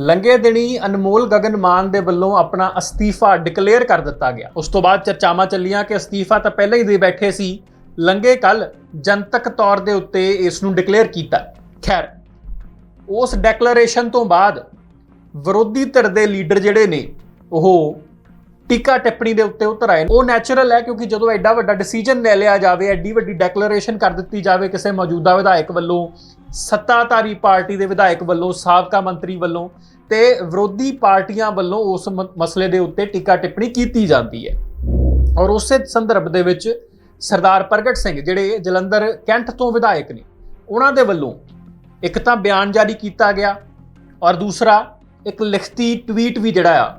ਲੰਗੇ ਦਿਨੀ ਅਨਮੋਲ ਗਗਨ ਮਾਨ ਦੇ ਵੱਲੋਂ ਆਪਣਾ ਅਸਤੀਫਾ ਡਿਕਲੇਅਰ ਕਰ ਦਿੱਤਾ ਗਿਆ। ਉਸ ਤੋਂ ਬਾਅਦ ਚਰਚਾਵਾਂ ਚੱਲੀਆਂ ਕਿ ਅਸਤੀਫਾ ਤਾਂ ਪਹਿਲਾਂ ਹੀ ਦੇ ਬੈਠੇ ਸੀ ਲੰਗੇ ਕੱਲ ਜਨਤਕ ਤੌਰ ਦੇ ਉੱਤੇ ਇਸ ਨੂੰ ਡਿਕਲੇਅਰ ਕੀਤਾ। ਖੈਰ, ਉਸ ਡੈਕਲੇਰੇਸ਼ਨ ਤੋਂ ਬਾਅਦ ਵਿਰੋਧੀ ਧਿਰ ਦੇ ਲੀਡਰ ਜਿਹੜੇ ਨੇ, ਉਹ ਟੀਕਾ ਟਿੱਪਣੀ ਦੇ ਉੱਤੇ ਉਤਰ ਆਏ ਉਹ ਨੈਚੁਰਲ ਹੈ ਕਿਉਂਕਿ ਜਦੋਂ ਐਡਾ ਵੱਡਾ ਡਿਸੀਜਨ ਲੈ ਲਿਆ ਜਾਵੇ, ਐਡੀ ਵੱਡੀ ਡੈਕਲੇਰੇਸ਼ਨ ਕਰ ਦਿੱਤੀ ਜਾਵੇ ਕਿਸੇ ਮੌਜੂਦਾ ਵਿਧਾਇਕ ਵੱਲੋਂ ਸੱਤਾਧਾਰੀ ਪਾਰਟੀ ਦੇ ਵਿਧਾਇਕ ਵੱਲੋਂ, ਸਾਬਕਾ ਮੰਤਰੀ ਵੱਲੋਂ ਤੇ ਵਿਰੋਧੀ ਪਾਰਟੀਆਂ ਵੱਲੋਂ ਉਸ ਮ- ਮਸਲੇ ਦੇ ਉੱਤੇ ਟੀਕਾ ਟਿੱਪਣੀ ਕੀਤੀ ਜਾਂਦੀ ਹੈ। ਔਰ ਉਸੇ ਸੰਦਰਭ ਦੇ ਵਿੱਚ ਸਰਦਾਰ ਪ੍ਰਗਟ ਸਿੰਘ ਜਿਹੜੇ ਜਲੰਧਰ ਕੈਂਟ ਤੋਂ ਵਿਧਾਇਕ ਨੇ, ਉਹਨਾਂ ਦੇ ਵੱਲੋਂ ਇੱਕ ਤਾਂ ਬਿਆਨ ਜਾਰੀ ਕੀਤਾ ਗਿਆ ਔਰ ਦੂਸਰਾ ਇੱਕ ਲਿਖਤੀ ਟਵੀਟ ਵੀ ਜਿਹੜਾ ਆ,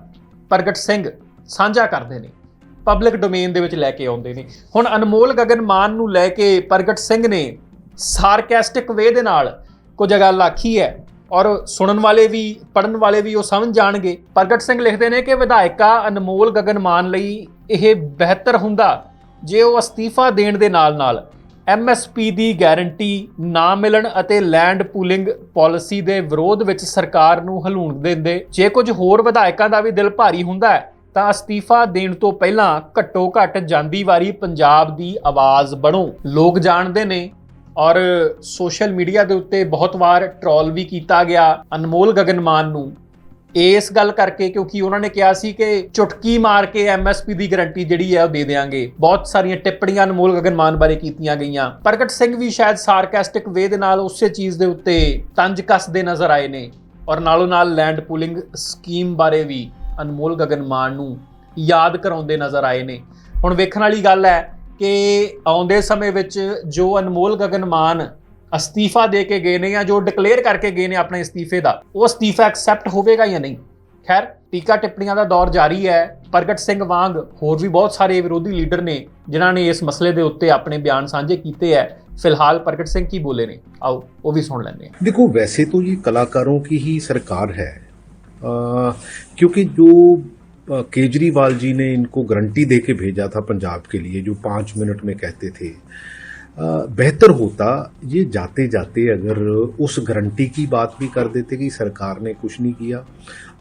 ਪ੍ਰਗਟ ਸਿੰਘ ਸਾਂਝਾ ਕਰਦੇ ਨੇ ਪਬਲਿਕ ਡੋਮੇਨ ਦੇ ਵਿੱਚ ਲੈ ਕੇ ਆਉਂਦੇ ਨੇ। ਹੁਣ ਅਨਮੋਲ ਗਗਨ ਮਾਨ ਨੂੰ ਲੈ ਕੇ ਪ੍ਰਗਟ ਸਿੰਘ ਨੇ ਸਾਰਕੈਸਟਿਕ ਵੇ ਦੇ ਨਾਲ ਕੁਝ ਗੱਲ ਆਖੀ ਹੈ ਔਰ ਸੁਣਨ ਵਾਲੇ ਵੀ ਪੜਨ ਵਾਲੇ ਵੀ ਉਹ ਸਮਝ ਜਾਣਗੇ। ਪ੍ਰਗਟ ਸਿੰਘ ਲਿਖਦੇ ਨੇ ਕਿ ਵਿਧਾਇਕਾ ਅਨਮੋਲ ਗਗਨ ਮਾਨ ਲਈ ਇਹ ਬਿਹਤਰ ਹੁੰਦਾ ਜੇ ਉਹ ਅਸਤੀਫਾ ਦੇਣ ਦੇ ਨਾਲ-ਨਾਲ ਐਮਐਸਪੀ ਦੀ ਗਾਰੰਟੀ ਨਾ ਮਿਲਣ ਅਤੇ ਲੈਂਡ ਪੂਲਿੰਗ ਪਾਲਿਸੀ ਦੇ ਵਿਰੋਧ ਵਿੱਚ ਸਰਕਾਰ ਨੂੰ ਹਲੂਣ ਦਿੰਦੇ। ਜੇ ਕੁਝ ਹੋਰ ਵਿਧਾਇਕਾਂ ਦਾ ਵੀ ਦਿਲ ਭਾਰੀ ਹੁੰਦਾ ਹੈ, ਤਾਂ ਅਸਤੀਫਾ ਦੇਣ ਤੋਂ ਪਹਿਲਾਂ ਘੱਟੋ ਘੱਟ ਜਾਂਦੀ ਵਾਰੀ ਪੰਜਾਬ ਦੀ ਆਵਾਜ਼ ਬਣੋ। ਲੋਕ ਜਾਣਦੇ ਨੇ ਔਰ ਸੋਸ਼ਲ ਮੀਡੀਆ ਦੇ ਉੱਤੇ ਬਹੁਤ ਵਾਰ ਟਰੋਲ ਵੀ ਕੀਤਾ ਗਿਆ ਅਨਮੋਲ ਗਗਨ ਮਾਨ ਨੂੰ ਇਸ ਗੱਲ ਕਰਕੇ ਕਿਉਂਕਿ ਉਹਨਾਂ ਨੇ ਕਿਹਾ ਸੀ ਕਿ ਚੁਟਕੀ ਮਾਰ ਕੇ ਐਮਐਸਪੀ ਦੀ ਗਾਰੰਟੀ ਜਿਹੜੀ ਹੈ ਉਹ ਦੇ ਦੇਵਾਂਗੇ ਬਹੁਤ ਸਾਰੀਆਂ ਟਿੱਪਣੀਆਂ ਅਨਮੋਲ ਗਗਨ ਮਾਨ ਬਾਰੇ ਕੀਤੀਆਂ ਗਈਆਂ। ਪ੍ਰਗਟ ਸਿੰਘ ਵੀ ਸ਼ਾਇਦ ਸਾਰਕੈਸਟਿਕ ਵੇ ਦੇ ਨਾਲ ਉਸੇ ਚੀਜ਼ ਦੇ ਉੱਤੇ ਤੰਜ ਕੱਸਦੇ ਨਜ਼ਰ ਆਏ ਨੇ। ਔਰ ਨਾਲੋਂ ਨਾਲ ਲੈਂਡ ਪੂਲਿੰਗ ਸਕੀਮ ਬਾਰੇ ਵੀ ਅਨਮੋਲ ਗਗਨ ਮਾਨ ਨੂੰ ਯਾਦ ਕਰਾਉਂਦੇ ਨਜ਼ਰ ਆਏ ਨੇ। ਹੁਣ ਵੇਖਣ ਵਾਲੀ ਗੱਲ ਹੈ ਕਿ ਆਉਂਦੇ ਸਮੇਂ ਵਿੱਚ ਜੋ ਅਨਮੋਲ ਗਗਨ ਮਾਨ ਅਸਤੀਫਾ ਦੇ ਕੇ ਗਏ ਨੇ ਜਾਂ ਜੋ ਡਿਕਲੇਅਰ ਕਰਕੇ ਗਏ ਨੇ ਆਪਣੇ ਅਸਤੀਫੇ ਦਾ, ਉਹ ਅਸਤੀਫਾ ਐਕਸੈਪਟ ਹੋਵੇਗਾ ਜਾਂ ਨਹੀਂ? ਖੈਰ, ਟੀਕਾ ਟਿੱਪਣੀਆਂ ਦਾ ਦੌਰ ਜਾਰੀ ਹੈ। ਪ੍ਰਗਟ ਸਿੰਘ ਵਾਂਗ ਹੋਰ ਵੀ ਬਹੁਤ ਸਾਰੇ ਵਿਰੋਧੀ ਲੀਡਰ ਨੇ, ਜਿਨ੍ਹਾਂ ਨੇ ਇਸ ਮਸਲੇ ਦੇ ਉੱਤੇ ਆਪਣੇ ਬਿਆਨ ਸਾਂਝੇ ਕੀਤੇ ਹੈ। ਫਿਲਹਾਲ ਪ੍ਰਗਟ ਸਿੰਘ ਕੀ ਬੋਲੇ ਨੇ? ਆਓ, ਉਹ ਵੀ ਸੁਣ ਲੈਂਦੇ ਹਾਂ। ਦੇਖੋ, ਵੈਸੇ ਤਾਂ ਇਹ ਕਲਾਕਾਰੋਂ ਕੀ ਹੀ ਸਰਕਾਰ ਹੈ। ਕਿਉਂਕਿ ਜੋ केजरीवाल जी ने इनको गारंटी दे के भेजा था पंजाब के लिए, जो पाँच मिनट में कहते थे। बेहतर होता ये जाते जाते अगर उस गारंटी की बात भी कर देते कि सरकार ने कुछ नहीं किया,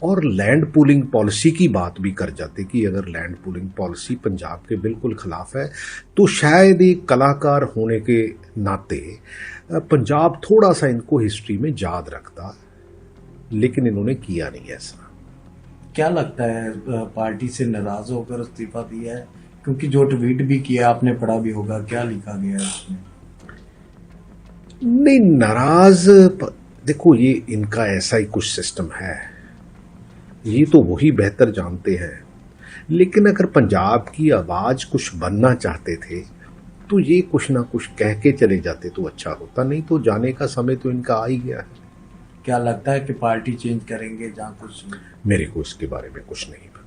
और लैंड पूलिंग पॉलिसी की बात भी कर जाते कि अगर लैंड पूलिंग पॉलिसी पंजाब के बिल्कुल खिलाफ है तो शायद एक कलाकार होने के नाते पंजाब थोड़ा सा इनको हिस्ट्री में याद रखता, लेकिन इन्होंने किया नहीं ऐसा। क्या लगता है पार्टी से नाराज़ होकर इस्तीफा दिया है? क्योंकि जो ट्वीट भी किया आपने, पढ़ा भी होगा, क्या लिखा गया है उसमें? नहीं, नाराज़ देखो, ये इनका ऐसा ही कुछ सिस्टम है। ये तो वही बेहतर जानते हैं। लेकिन अगर पंजाब की आवाज़ कुछ बनना चाहते थे तो ये कुछ ना कुछ कह के चले जाते तो अच्छा होता। नहीं तो जाने का समय तो इनका आ ही गया है। क्या लगता है कि पार्टी चेंज करेंगे जहाँ कुछ मेरे को इसके बारे में कुछ नहीं पता